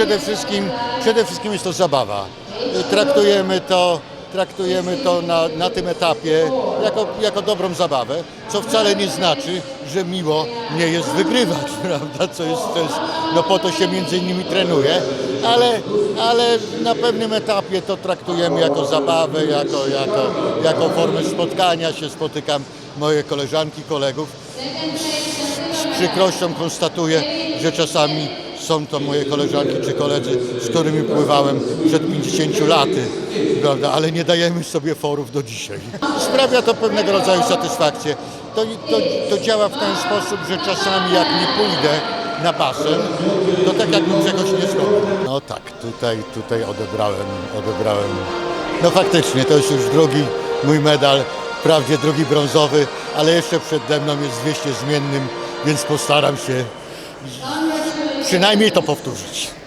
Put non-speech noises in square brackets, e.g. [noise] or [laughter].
przede wszystkim, przede wszystkim jest to zabawa. Traktujemy to, traktujemy to na, na tym etapie jako, jako dobrą zabawę, co wcale nie znaczy, że miło nie jest wygrywać, [laughs] prawda? Co jest, to jest, no po to się między innymi trenuje, ale, ale na pewnym etapie to traktujemy jako zabawę, jako, jako, jako formę spotkania się, spotykam moje koleżanki, kolegów. Z przykrością konstatuję, że czasami są to moje koleżanki czy koledzy, z którymi pływałem przed 50 laty, prawda? ale nie dajemy sobie forów do dzisiaj. Sprawia to pewnego rodzaju satysfakcję. To, to, to działa w ten sposób, że czasami jak nie pójdę na basen, to tak jakbym czegoś nie zrobił. No tak, tutaj, tutaj odebrałem, odebrałem. No faktycznie, to jest już drugi mój medal, wprawdzie drugi brązowy, ale jeszcze przede mną jest 200 zmiennym, więc postaram się przynajmniej to powtórzyć.